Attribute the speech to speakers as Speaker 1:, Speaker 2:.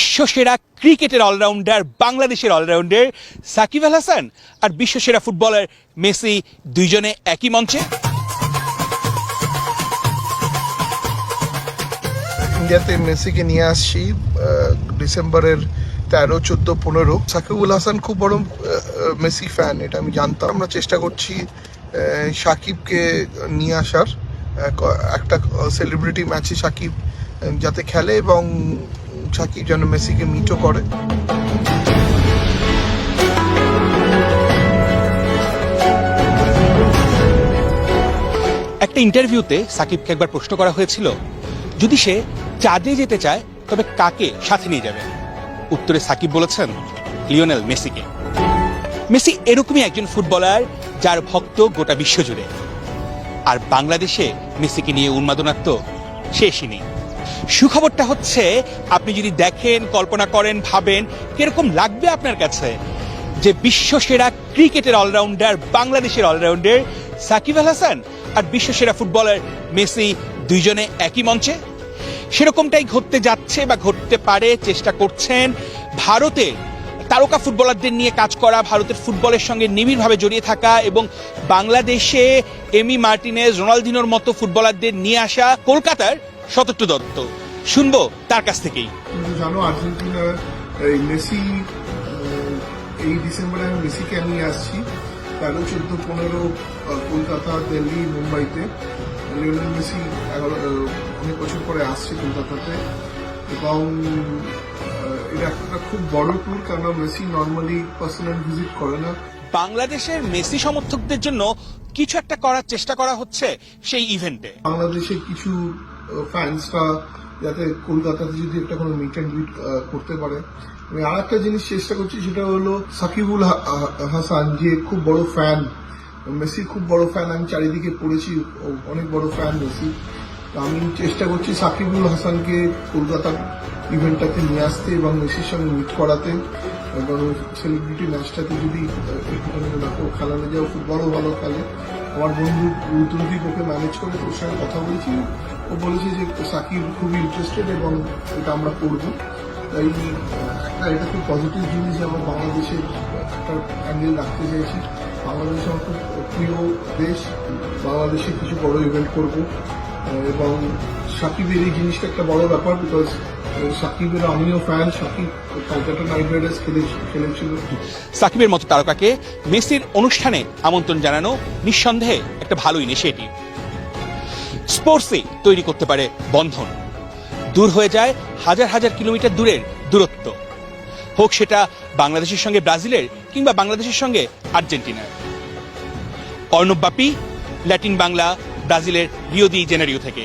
Speaker 1: বিশ্বসেরা ক্রিকেটের অলরাউন্ডার, বাংলাদেশের অলরাউন্ডার সাকিব আল হাসান আর বিশ্বসেরা ফুটবলার মেসি দুইজনে একই মঞ্চে।
Speaker 2: ইন্ডিয়াতে মেসিকে নিয়ে আসছি ডিসেম্বরের তেরো, চোদ্দ, পনেরো। সাকিবুল হাসান খুব বড় মেসি ফ্যান এটা আমি জানতাম। আমরা চেষ্টা করছি সাকিবকে নিয়ে আসার। একটা সেলিব্রিটি ম্যাচে সাকিব যাতে খেলে এবং সাকিব যেন মেসিকে মিটও করে।
Speaker 1: একটা ইন্টারভিউতে সাকিবকে একবার প্রশ্ন করা হয়েছিল, যদি সে চাঁদে যেতে চায়, তবে কাকে সাথে নিয়ে যাবে? উত্তরে সাকিব বলেছেন, লিওনেল মেসিকে। মেসি এরকমই একজন ফুটবলার যার ভক্ত গোটা বিশ্ব জুড়ে আর বাংলাদেশে মেসিকে নিয়ে উন্মাদনার তো শেষই নেই। সুখবরটা হচ্ছে, আপনি যদি দেখেন, কল্পনা করেন, ভাবেন, কীরকম লাগবে আপনার কাছে? যে বিশ্বসেরা ক্রিকেটের অলরাউন্ডার, বাংলাদেশের অলরাউন্ডার সাকিব আল হাসান আর বিশ্বসেরা ফুটবলার মেসি দুইজনে একই মঞ্চে? সেরকমটাই ঘটতে যাচ্ছে বা ঘটতে পারে, চেষ্টা করছেন ভারতে তারকা ফুটবলারদের নিয়ে কাজ করা, ভারতের ফুটবলের সঙ্গে নিবিড়ভাবে জড়িয়ে থাকা এবং বাংলাদেশে এমি মার্টিনেজ, রোনালদিনোর মতো ফুটবলারদের নিয়ে আসা, কলকাতার শতট্ট দত্ত। শুনব তার কাছ থেকেই।
Speaker 2: জানো আর্জেন্টিনার এই মেসি এই ডিসেম্বরে আমি মেসিকে নিয়ে আসছি। তেরো চোদ্দ পনেরো কলকাতা দিল্লি মুম্বাইতে। লিওনেল মেসি অনেক বছর পরে আসছে কলকাতাতে। এবং এটা একটা খুব বড় ট্যুর কারণ মেসি নর্মালি পার্সোনাল ভিজিট করে না।
Speaker 1: বাংলাদেশের মেসি সমর্থকদের জন্য কিছু একটা করার চেষ্টা করা হচ্ছে সেই ইভেন্টে
Speaker 2: বাংলাদেশের কিছু ফ্যান্সরা যাতে কলকাতাতে যদি একটা কোনো মিট অ্যান্ড গ্রিট করতে পারে। আমি আর একটা জিনিস চেষ্টা করছি, সেটা হলো সাকিবুল হাসান, যে খুব বড় ফ্যান মেসির খুব বড় ফ্যান আমি চারিদিকে পড়েছি অনেক বড় ফ্যান মেসি। আমি চেষ্টা করছি সাকিবুল হাসানকে কলকাতার ইভেন্টটাতে নিয়ে আসতে এবং মেসির সঙ্গে মিট করাতে। এবং সেলিব্রিটি ম্যাচটাতে যদি খেলানো যায়, ও ফুটবলও ভালো খেলে। আমার বন্ধু রুদ্রদীপ ওকে ম্যানেজ করে তোর সঙ্গে কথা বলেছি। ও বলেছে যে সাকিব খুবই ইন্টারেস্টেড এবং এটা আমরা করব। তাই, একটা এটা খুব পজিটিভ জিনিস যে আমরা বাংলাদেশের একটা অ্যাঙ্গেল রাখতে চাইছি। বাংলাদেশ আমার খুব প্রিয় দেশ। বাংলাদেশে কিছু বড় ইভেন্ট করব। এবং সাকিবের এই জিনিসটা একটা বড় ব্যাপার বিকজ সাকিবের, আমিও ফ্যান সাকিব কলকাতা
Speaker 1: সাকিবের মতো তারকাকে মেসির অনুষ্ঠানে আমন্ত্রণ জানানো নিঃসন্দেহে একটা ভালো ইনিশিয়েটিভ স্পোর্টসে তৈরি করতে পারে বন্ধন। দূর হয়ে যায় হাজার হাজার কিলোমিটার দূরের দূরত্ব। হোক সেটা বাংলাদেশের সঙ্গে ব্রাজিলের কিংবা বাংলাদেশের সঙ্গে আর্জেন্টিনার। অর্ণব বাপি, ল্যাটিন বাংলা, ব্রাজিলের রিও দি জেনারিও থেকে।